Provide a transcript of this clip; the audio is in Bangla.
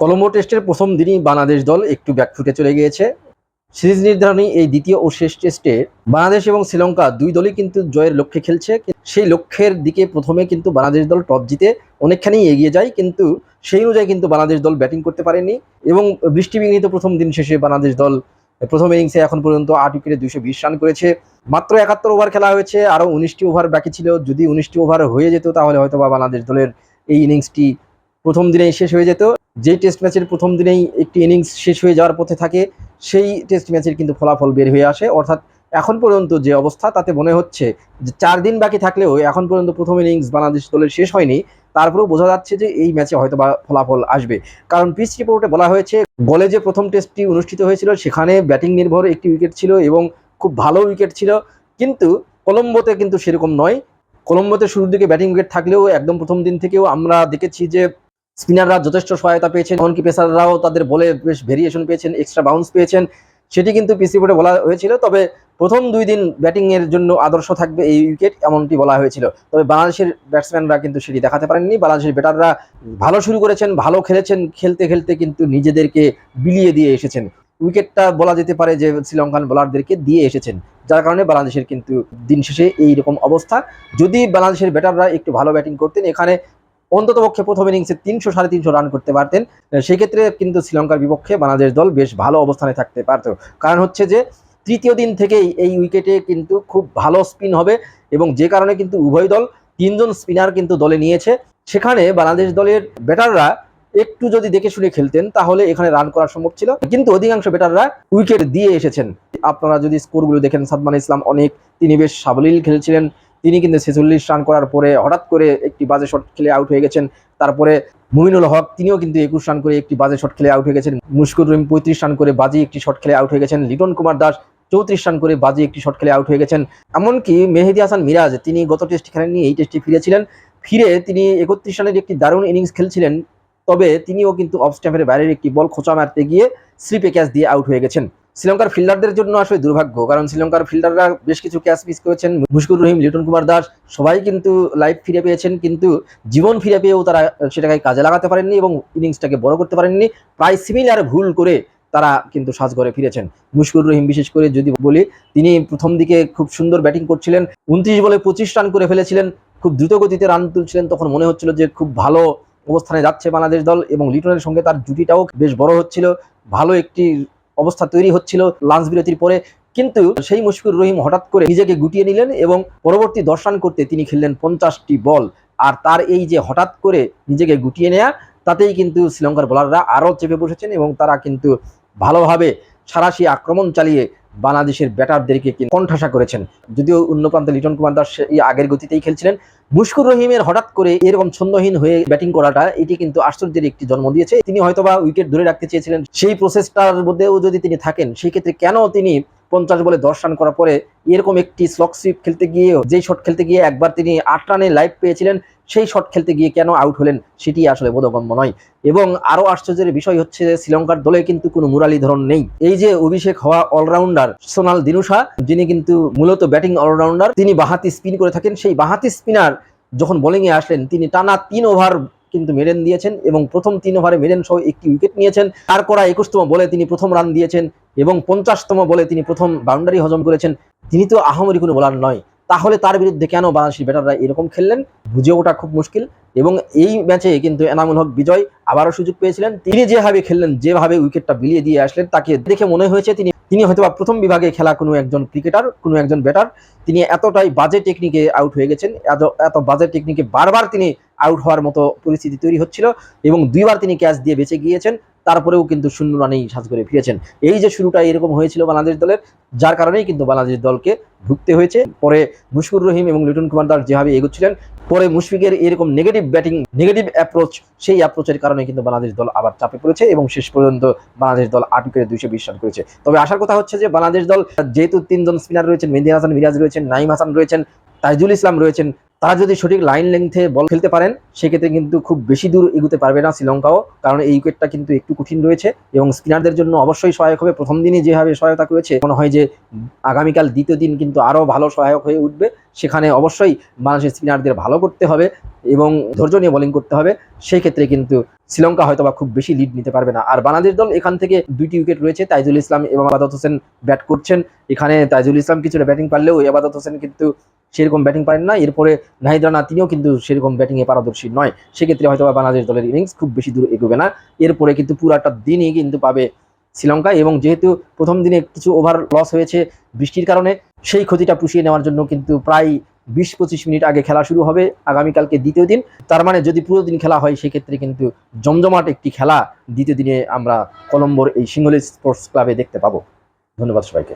কলম্বো টেস্টের প্রথম দিনই বাংলাদেশ দল একটু ব্যাকফুটে চলে গিয়েছে। সিরিজ নির্ধারণী এই দ্বিতীয় ও শেষ টেস্টে বাংলাদেশ এবং শ্রীলঙ্কা দুই দলই কিন্তু জয়ের লক্ষ্যে খেলছে। সেই লক্ষ্যের দিকে প্রথমে কিন্তু বাংলাদেশ দল টস জিতে অনেকখানি এগিয়ে যায়, কিন্তু সেই অনুযায়ী কিন্তু বাংলাদেশ দল ব্যাটিং করতে পারেনি এবং বৃষ্টিবিঘ্নিত প্রথম দিন শেষে বাংলাদেশ দল প্রথম ইনিংসে এখন পর্যন্ত আট উইকেটে দুইশো বিশ রান করেছে। মাত্র একাত্তর ওভার খেলা হয়েছে, আরও উনিশটি ওভার বাকি ছিল। যদি উনিশটি ওভার হয়ে যেত তাহলে হয়তো বা বাংলাদেশ দলের এই ইনিংসটি প্রথম দিনেই শেষ হয়ে যেত। যেই টেস্ট ম্যাচের প্রথম দিনেই একটি ইনিংস শেষ হয়ে যাওয়ার পথে থাকে, সেই টেস্ট ম্যাচের কিন্তু ফলাফল বের হয়ে আসে। অর্থাৎ এখন পর্যন্ত যে অবস্থা, তাতে মনে হচ্ছে যে চার দিন বাকি থাকলেও এখন পর্যন্ত প্রথম ইনিংস বাংলাদেশ দলের শেষ হয়নি। তারপরেও বোঝা যাচ্ছে যে এই ম্যাচে হয়তো বা ফলাফল আসবে। কারণ পিচ রিপোর্টে বলা হয়েছে, বলে যে প্রথম টেস্টটি অনুষ্ঠিত হয়েছিল, সেখানে ব্যাটিং নির্ভর একটি উইকেট ছিল এবং খুব ভালো উইকেট ছিল। কিন্তু কলম্বোতে কিন্তু সেরকম নয়। কলম্বোতে শুরুর দিকে ব্যাটিং উইকেট থাকলেও একদম প্রথম দিন থেকেও আমরা দেখেছি যে স্পিনাররা যথেষ্ট সহায়তা পেয়েছেন, এমনকি পেসাররাও তাদের বলে বেশ ভেরিয়েশন পেয়েছেন এক্সট্রা বাউন্স পেয়েছেন। সেটি কিন্তু পিসি বোর্ডে বলা হয়েছিল, তবে প্রথম দুই দিন ব্যাটিংয়ের জন্য আদর্শ থাকবে এই উইকেট এমনটি বলা হয়েছিল। তবে বাংলাদেশের ব্যাটসম্যানরা কিন্তু সেটি দেখাতে পারেননি। বাংলাদেশের ব্যাটাররা ভালো শুরু করেছেন, ভালো খেলেছেন, খেলতে খেলতে কিন্তু নিজেদেরকে বিলিয়ে দিয়ে এসেছেন। উইকেটটা বলা যেতে পারে যে শ্রীলঙ্কান বোলারদেরকে দিয়ে এসেছেন। যার কারণে বাংলাদেশের কিন্তু দিন শেষে এই রকম অবস্থা। যদি বাংলাদেশের ব্যাটাররা একটু ভালো ব্যাটিং করতেন, এখানে অন্ততপক্ষে প্রথম ইনিংসে তিনশো সাড়ে তিনশো রান করতে পারতেন। সেক্ষেত্রে কিন্তু শ্রীলঙ্কার বিপক্ষে বাংলাদেশ দল বেশ ভালো অবস্থানে থাকতে পারত। কারণ হচ্ছে যে, তৃতীয় দিন থেকেই এই উইকেটে কিন্তু খুব ভালো স্পিন হবে এবং যে কারণে কিন্তু উভয় দল তিনজন স্পিনার কিন্তু দলে নিয়েছে। সেখানে বাংলাদেশ দলের ব্যাটাররা একটু যদি দেখে শুনে খেলতেন, তাহলে এখানে রান করা সম্ভব ছিল। কিন্তু অধিকাংশ ব্যাটাররা উইকেট দিয়ে এসেছেন। আপনারা যদি স্কোরগুলো দেখেন, সাদমান ইসলাম অনেক, তিনি বেশ সাবলীল খেলছিলেন। তিনি কিন্তু ছেচল্লিশ রান করার পরে হঠাৎ করে একটি বাজে শট খেলে আউট হয়ে গেছেন। তারপরে মুমিনুল হক, তিনিও কিন্তু একুশ রান করে একটি বাজে শট খেলে আউট হয়ে গেছেন। মুশকুর রহিম পঁয়ত্রিশ রান করে বাজি একটি শট খেলে আউট হয়ে গেছেন। লিটন কুমার দাস চৌত্রিশ রান করে বাজি একটি শট খেলে আউট হয়ে গেছেন। এমনকি মেহেদি হাসান মিরাজ, তিনি গত টেস্ট খেলেননি, এই টেস্টে ফিরেছিলেন। ফিরে তিনি একত্রিশ রানের একটি দারুণ ইনিংস খেলছিলেন, তবে তিনিও কিন্তু অফ স্ট্যাম্পের বাইরের একটি বল খোঁচা মারতে গিয়ে স্লিপে ক্যাচ দিয়ে আউট হয়ে গেছেন। শ্রীলঙ্কার ফিল্ডারদের জন্য আসলে দুর্ভাগ্য, কারণ শ্রীলঙ্কার ফিল্ডাররা বেশ কিছু ক্যাচ মিস করেছেন। মুশকুর রহিম, লিটন কুমার দাস, সবাই কিন্তু লাইফ ফিরে পেয়েছেন, কিন্তু জীবন ফিরে পেয়েও তারা সেটাকে কাজে লাগাতে পারেননি এবং ইনিংসটাকে বড় করতে পারেননি। প্রায় সিমিলার ভুল করে তারা কিন্তু সাজঘরে ফিরেছেন। মুশকুর রহিম, বিশেষ করে যদি বলি, তিনি প্রথম দিকে খুব সুন্দর ব্যাটিং করছিলেন, উনত্রিশ বলে পঁচিশ রান করে ফেলেছিলেন, খুব দ্রুত গতিতে রান তুলছিলেন, তখন মনে হচ্ছিল যে খুব ভালো অবস্থানে যাচ্ছে বাংলাদেশ দল এবং লিটনের সঙ্গে তার জুটিটাও বেশ বড় হচ্ছিল। ভালো একটি অবস্থা তৈরি হচ্ছিল লাঞ্চ বিরতির পরে। কিন্তু সেই মুশফিকুর রহিম হঠাৎ করে নিজেকে গুটিয়ে নিলেন এবং পরবর্তী দর্শন করতে তিনি খেললেন পঞ্চাশটি বল। আর তার এই যে হঠাৎ করে নিজেকে গুটিয়ে নেয়া, তাতেই কিন্তু শ্রীলঙ্কার বোলাররা আরও চেপে বসেছেন এবং তারা কিন্তু ভালোভাবে সারাশি আক্রমণ চালিয়ে বাংলাদেশের ব্যাটারদেরকে কণ্ঠাসা করেছেন। যদিও অন্য প্রান্তে লিটন কুমার দাস আগের গতিতেই খেলছিলেন। মুশকুর রহিমের হঠাৎ করে এরকম ছন্দহীন হয়ে ব্যাটিং করাটা, এটি কিন্তু আশ্চর্যের একটি জন্ম দিয়েছে। তিনি হয়তোবা উইকেট ধরে রাখতে চেয়েছিলেন। সেই প্রসেসটার মধ্যেও যদি তিনি থাকেন, সেই ক্ষেত্রে কেন তিনি পঞ্চাশ বলে দশ রান করার পরে এরকম একটি স্লক সুইপ খেলতে গিয়ে যেই শট খেলতে গিয়ে একবার তিনি আট রানে লাইভ পেয়েছিলেন সেই শট খেলতে গিয়ে কেন আউট হলেন সেটি আসলে বোধগম্য নয়। এবং আরও আশ্চর্যের বিষয় হচ্ছে যে শ্রীলঙ্কার দলে কিন্তু কোনো মুরালি ধরন নেই। এই যে অভিষেক হওয়া অলরাউন্ডার সোনাল দিনুষা যিনি কিন্তু মূলত ব্যাটিং অলরাউন্ডার তিনি বাহাতি স্পিন করে থাকেন। সেই বাহাতি স্পিনার যখন বোলিংয়ে আসলেন, তিনি টানা তিন ওভার কিন্তু মেডেন দিয়েছেন এবং প্রথম তিন ওভারে মেডেন সহ একটি উইকেট নিয়েছেন। তার করা একুশতম বলে তিনি প্রথম রান দিয়েছেন এবং পঞ্চাশতম বলে তিনি প্রথম বাউন্ডারি হজম করেছেন। তিনি তো আহামরি কোনো বোলার নয়। তাহলে তার বিরুদ্ধে কেন বাংলাদেশি ব্যাটাররা এরকম খেললেন? বুঝে ওঠা খুব মুশকিল। এবং এই ম্যাচে কিন্তু এনামুল হক বিজয় আবারও সুযোগ পেয়েছিলেন। তিনি যেভাবে খেললেন, যেভাবে উইকেটটা বিলিয়ে দিয়ে আসলেন, তাকে দেখে মনে হয়েছে তিনি তিনি হয়তোবা প্রথম বিভাগে খেলা কোনো একজন ক্রিকেটার, কোনো একজন ব্যাটার। তিনি এতটাই বাজে টেকনিকে আউট হয়ে গেছেন, এত এত বাজে টেকনিকে বারবার তিনি আউট হওয়ার মতো পরিস্থিতি তৈরি হচ্ছিল এবং দুইবার তিনি ক্যাচ দিয়ে বেঁচে গিয়েছেন। তারপরেও কিন্তু শূন্য রানেই সাজ করে ফিরেছেন। এই যে শুরুটা এরকম হয়েছিল বাংলাদেশ দলের, যার কারণেই কিন্তু বাংলাদেশ দলকে ভুগতে হয়েছে। পরে মুশকুর রহিম এবং লিটন কুমার দাস যেভাবে এগোচ্ছিলেন, পরে মুশফিকের এরকম নেগেটিভ ব্যাটিং নেগেটিভ অ্যাপ্রোচ সেই অ্যাপ্রোচের কারণে কিন্তু বাংলাদেশ দল আবার চাপে পড়েছে এবং শেষ পর্যন্ত বাংলাদেশ দল আট উইকেটে দুইশো বিশ রান করেছে। তবে আসার কথা হচ্ছে যে বাংলাদেশ দল, যেহেতু তিনজন স্পিনার রয়েছেন, মেহেদি হাসান মিরাজ রয়েছেন নাইম হাসান রয়েছেন, তাইজুল ইসলাম রয়েছেন তারা যদি সঠিক লাইন লেন্থে বল খেলতে পারেন, সেক্ষেত্রে কিন্তু খুব বেশি দূর এগুতে পারবে না শ্রীলঙ্কাও। কারণ এই উইকেটটা কিন্তু একটু কঠিন রয়েছে এবং স্পিনারদের জন্য অবশ্যই সহায়ক হবে। প্রথম দিনই যেভাবে সহায়তা করেছে, মনে হয় যে আগামীকাল দ্বিতীয় দিন কিন্তু আরও ভালো সহায়ক হয়ে উঠবে। সেখানে অবশ্যই বাংলাদেশের স্পিনারদের ভালো করতে হবে এবং ধৈর্য নিয়ে বোলিং করতে হবে। সেই ক্ষেত্রে কিন্তু শ্রীলঙ্কা হয়তো বা খুব বেশি লিড নিতে পারবে না। আর বাংলাদেশ দল এখান থেকে দুইটি উইকেট রয়েছে, তাইজুল ইসলাম এবং আবাদত হোসেন ব্যাট করছেন। এখানে তাইজুল ইসলাম কিছুটা ব্যাটিং পারলেও আবাদত হোসেন কিন্তু সেরকম ব্যাটিং পারেন না। এরপরে নাহিদ রানা তিনিও কিন্তু সেরকম ব্যাটিংয়ে পারদর্শী নয়। সেক্ষেত্রে হয়তো বাংলাদেশ দলের ইনিংস খুব বেশি দূর এগোবে না। এরপরে কিন্তু পুরাটা দিনই কিন্তু পাবে শ্রীলঙ্কা এবং যেহেতু প্রথম দিনে কিছু ওভার লস হয়েছে বৃষ্টির কারণে, সেই ক্ষতিটা পুষিয়ে নেওয়ার জন্য কিন্তু প্রায় বিশ পঁচিশ মিনিট আগে খেলা শুরু হবে আগামীকালকে দ্বিতীয় দিন। তার মানে যদি পুরো দিন খেলা হয়, সেক্ষেত্রে কিন্তু জমজমাট একটি খেলা দ্বিতীয় দিনে আমরা কলম্বোর এই সিঙ্গলি স্পোর্টস ক্লাবে দেখতে পাবো। ধন্যবাদ সবাইকে।